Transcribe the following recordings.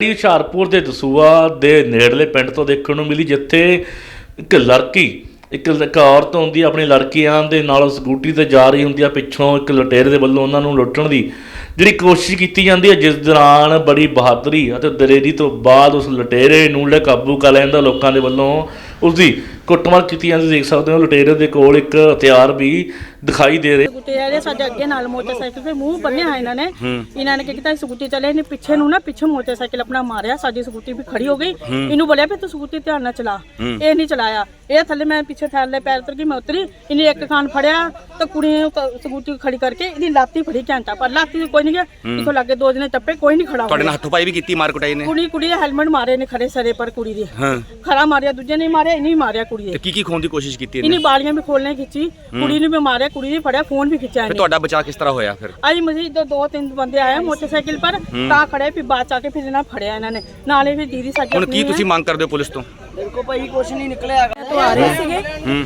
ਇਹ ਹੁਸ਼ਿਆਰਪੁਰ ਦੇ ਦਸੂਆ ਦੇ ਨੇੜਲੇ ਪਿੰਡ ਤੋਂ ਦੇਖਣ ਨੂੰ ਮਿਲੀ, ਜਿੱਥੇ ਇੱਕ ਲੜਕੀ, ਇੱਕ ਇੱਕ ਔਰਤ ਹੁੰਦੀ ਆ ਆਪਣੀ ਲੜਕੀਆਂ ਦੇ ਨਾਲ ਸਕੂਟੀ ਤੇ ਜਾ ਰਹੀ ਹੁੰਦੀ ਆ, ਪਿੱਛੋਂ ਇੱਕ ਲੁਟੇਰੇ ਦੇ ਵੱਲੋਂ ਉਹਨਾਂ ਨੂੰ ਲੁੱਟਣ ਦੀ ਜਿਹੜੀ ਕੋਸ਼ਿਸ਼ ਕੀਤੀ ਜਾਂਦੀ ਹੈ ਜਿਸ ਦੌਰਾਨ ਬੜੀ ਬਹਾਦਰੀ ਅਤੇ ਦਲੇਰੀ ਤੋਂ ਬਾਅਦ ਉਸ ਲੁਟੇਰੇ ਨੂੰ ਲੈ ਕਾਬੂ ਕਰ ਲੈਂਦਾ ਲੋਕਾਂ ਦੇ ਵੱਲੋਂ ਉਸ ਦੀ ਕੁੱਟਮਾਰ ਕੀਤੀ ਜਾਂਦੀ ਦੇਖ ਸਕਦੇ ਹੋ ਲੁਟੇਰੇ ਦੇ ਕੋਲ ਇੱਕ ਹਥਿਆਰ ਵੀ ਦਿਖਾਈ ਦੇ ਰਿਹਾ। ਸਕੂਟੀ ਆ ਸਾਡੇ ਅੱਗੇ ਨਾਲ ਮੋਟਰਸਾਈਕਲ ਤੇ ਮੂੰਹ ਬੰਨਿਆ ਹੈ ਇਹਨਾਂ ਨੇ। ਇਹਨਾਂ ਨੇ ਕੀ ਕੀਤਾ ਸਕੂਟੀ ਚਲੇ ਇਹਨੇ ਪਿੱਛੇ ਨੂੰ ਨਾ ਪਿੱਛੇ ਮੋਟਰਸਾਈਕਲ ਆਪਣਾ ਮਾਰਿਆ ਸਾਡੀ ਸਕੂਟੀ ਵੀ ਖੜੀ ਹੋ ਗਈ। ਇਹਨੂੰ ਬੋਲਿਆ ਵੀ ਤੂੰ ਸਕੂਟੀ ਧਿਆਨ ਨਾਲ ਚਲਾ। ਇਹ ਨਹੀਂ ਚਲਾਇਆ। ਇਹ ਥੱਲੇ ਮੈਂ ਪਿੱਛੇ ਥੱਲੇ ਪੈਰ ਉਤਰ ਗਈ ਮੈਂ ਉਤਰੀ ਇਹਨੇ ਇੱਕ ਖਾਨ ਫੜਿਆ ਤਾਂ ਕੁੜੀ ਨੇ ਸਕੂਟੀ ਖੜੀ ਕਰਕੇ ਇਹਦੀ ਲਾਤੀ ਫੜੀ ਘੰਟਾ ਪਰ ਲਾਤੀ ਕੋਈ ਨਹੀਂ ਗਿਆ। ਇਥੋਂ ਲੱਗੇ ਦੋ ਜਣੇ ਟੱਪੇ ਕੋਈ ਨਹੀਂ ਖੜਾ ਤੁਹਾਡੇ ਨਾਲ ਹੋਇਆ ਹੱਥੋਂ-ਪਾਈ ਵੀ ਕੀਤੀ ਮਾਰ ਕੁਟਾਈ ਨੇ? ਕੁੜੀ ਕੁੜੀ ਦੇ ਹੈਲਮਟ ਮਾਰੇ ਨੇ ਖੜੇ ਸਰੇ ਪਰ ਕੁੜੀ ਦੇ। ਖੜਾ ਮਾਰਿਆ ਦੂਜੇ ਨੇ ਮਾਰਿਆ ਇਹਨੇ ਮਾਰਿਆ ਕੁੜੀ ਦੇ। ਕੀ ਕੀ ਖੋਣ ਦੀ ਕੋਸ਼ਿਸ਼ ਕੀਤੀ ਇਹਨੇ ਇਹਨੇ? ਬਾਲੀਆਂ ਵੀ ਖੋਲਣੇ ਖਿੱਚੀ। ਕੁੜੀ ਨੂੰ ਵੀ ਮਾਰਿਆ ਕੁੜੀ ਨੇ ਫੜਿਆ ਫੋਨ ਵੀ ਖਿੱਚਿਆ ਫਿਰ ਇਹਨੇ। ਤੁਹਾਡਾ ਬਚਾਅ ਕਿਸ ਤਰ੍ਹਾਂ ਹੋਇਆ ਫਿਰ? ਅੱਜ ਮਸਜਿਦ ਤੋਂ ਦੋ ਤਿੰਨ ਬੰਦੇ ਆਏ ਮੋਟਰਸਾਈਕਲ ਪਰ ਤਾਂ ਖੜੇ ਫਿਰ ਬਾਅਦ ਚ ਆ ਕੇ ਫਿਰ ਇਹਨਾਂ ਫੜਿਆ ਇਹਨਾਂ ਨੇ। ਨਾਲੇ ਫਿਰ ਦੀਦੀ ਸਾਡੀ ਹੁਣ ਆਪਣੀ ਕੀ ਹੈ। ਤੁਸੀਂ ਮੰਗ ਕਰਦੇ ਹੋ ਪੁਲਿਸ ਤੋਂ? ਤੋਂ ਆ ਰਹੇ ਸੀਗੇ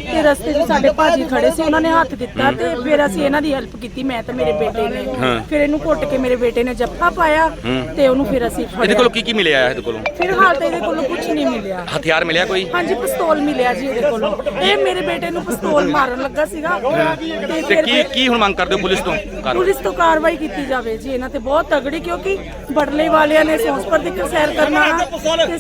ਤੇ ਰਸਤੇ 'ਚ ਸਾਡੇ ਭਾਜੀ ਖੜੇ ਸੀ ਉਹਨਾਂ ਨੇ ਹੱਥ ਦਿੱਤਾ ਤੇ ਫਿਰ ਅਸੀਂ ਇਹਨਾਂ ਦੀ ਹੈਲਪ ਕੀਤੀ ਮੈਂ ਤੇ ਮੇਰੇ ਬੇਟੇ ਨੇ। ਫਿਰ ਇਹਨੂੰ ਘੁੱਟ ਕੇ ਮੇਰੇ ਬੇਟੇ ਨੇ ਜੱਫਾ ਪਾਇਆ ਤੇ ਉਹਨੂੰ ਫਿਰ ਅਸੀਂ ਇਹਦੇ ਫੜਿਆ ਕੋਲੋਂ ਕੀ ਕੀ ਮਿਲਿਆ ਇਹਦੇ ਕੋਲੋਂ? ਫਿਰ ਹਾਲ ਤੇ ਇਹਦੇ ਕੋਲੋਂ ਕੁਝ ਨਹੀਂ ਮਿਲਿਆ। ਹਥਿਆਰ ਮਿਲਿਆ ਕੋਈ? ਹਾਂਜੀ ਪਿਸਤੌਲ ਮਿਲਿਆ ਜੀ ਇਹਦੇ ਕੋਲੋਂ। ਇਹ ਮੇਰੇ ਬੇਟੇ ਨੂੰ ਪਿਸਤੌਲ ਮਾਰਨ ਲੱਗਾ ਸੀਗਾ। ਤੇ ਤੇ ਫਿਰ ਕੀ ਕੀ ਹੁਣ ਮੰਗ ਕਰਦੇ ਹੋ ਪੁਲਿਸ ਤੋਂ? ਕਰ ਪੁਲਿਸ ਤੋਂ ਕਾਰਵਾਈ ਕੀਤੀ ਜਾਵੇ ਜੀ ਇਹਨਾਂ ਤੇ ਬਹੁਤ ਤਗੜੀ ਕਿਉਂਕਿ ਬੜਲੇ ਵਾਲਿਆਂ ਨੇ ਸੌਂਸਪਰ ਦੀ ਸੈਰ ਕਰਨਾ ਤੇ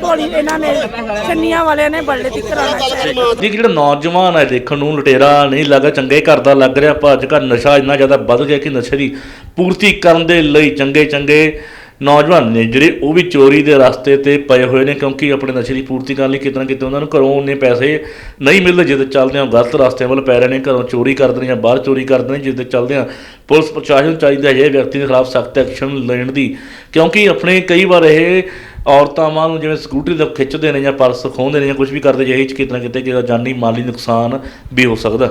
ਧੋਲੀ ਇਹਨਾਂ ਨੇ ਛੰਨੀਆਂ ਵਾਲਿਆਂ ਨੇ ਬੜਲੇ ਦੀ ਕਰਾਣਾ ਜੀ ਜਿਹੜਾ ਨੌਜਵਾਨ ਹੈ ਦੇਖਣ ਨੂੰ ਲੁਟੇਰਾ ਨਹੀਂ ਲੱਗਾ ਚੰਗੇ ਘਰ ਦਾ ਲੱਗ ਰਿਹਾ ਪਰ ਅੱਜ ਕੱਲ੍ਹ ਨਸ਼ਾ ਇੰਨਾ ਜ਼ਿਆਦਾ ਵੱਧ ਗਿਆ ਕਿ ਨਸ਼ੇ ਦੀ ਪੂਰਤੀ ਕਰਨ ਦੇ ਲਈ ਚੰਗੇ ਚੰਗੇ ਨੌਜਵਾਨ ਨੇ ਜਿਹੜੇ ਉਹ ਵੀ ਚੋਰੀ ਦੇ ਰਸਤੇ ਤੇ ਪਏ ਹੋਏ ਨੇ ਕਿਉਂਕਿ ਆਪਣੇ ਨਸ਼ੇ ਦੀ ਪੂਰਤੀ ਕਰਨ ਲਈ ਕਿਤੇ ਨਾ ਕਿਤੇ ਉਹਨਾਂ ਨੂੰ ਘਰੋਂ ਉਹਨੇ ਪੈਸੇ ਨਹੀਂ ਮਿਲਦੇ ਜਿਹਦੇ ਚੱਲਦੇ ਆ ਗਲਤ ਰਸਤੇ ਵੱਲ ਪੈ ਰਹੇ ਨੇ ਘਰੋਂ ਚੋਰੀ ਕਰਦੇ ਨੇ ਜਾਂ ਬਾਹਰ ਚੋਰੀ ਕਰਦੇ ਨੇ ਜਿਹਦੇ ਚੱਲਦੇ ਆ ਪੁਲਿਸ ਪ੍ਰਸ਼ਾਸਨ ਚਾਹੀਦਾ ਹੈ ਇਹ ਵਿਅਕਤੀ ਦੇ ਖਿਲਾਫ ਸਖਤ ਐਕਸ਼ਨ ਲੈਣ ਦੀ। ਕਿਉਂਕਿ ਆਪਣੇ ਕਈ ਵਾਰ ਇਹ ਔਰਤਾਂ ਵਾਂ ਨੂੰ ਜਿਵੇਂ ਸਕੂਟਰੀ ਦਾ ਖਿੱਚਦੇ ਨੇ ਜਾਂ ਪਰਸ ਖੋਹਦੇ ਨੇ ਜਾਂ ਕੁਝ ਵੀ ਕਰਦੇ, ਜੇ ਇਹ ਚ ਕਿਤੇ ਨਾ ਕਿਤੇ ਕਿ ਜਾਨੀ ਮਾਲੀ ਨੁਕਸਾਨ ਵੀ ਹੋ ਸਕਦਾ।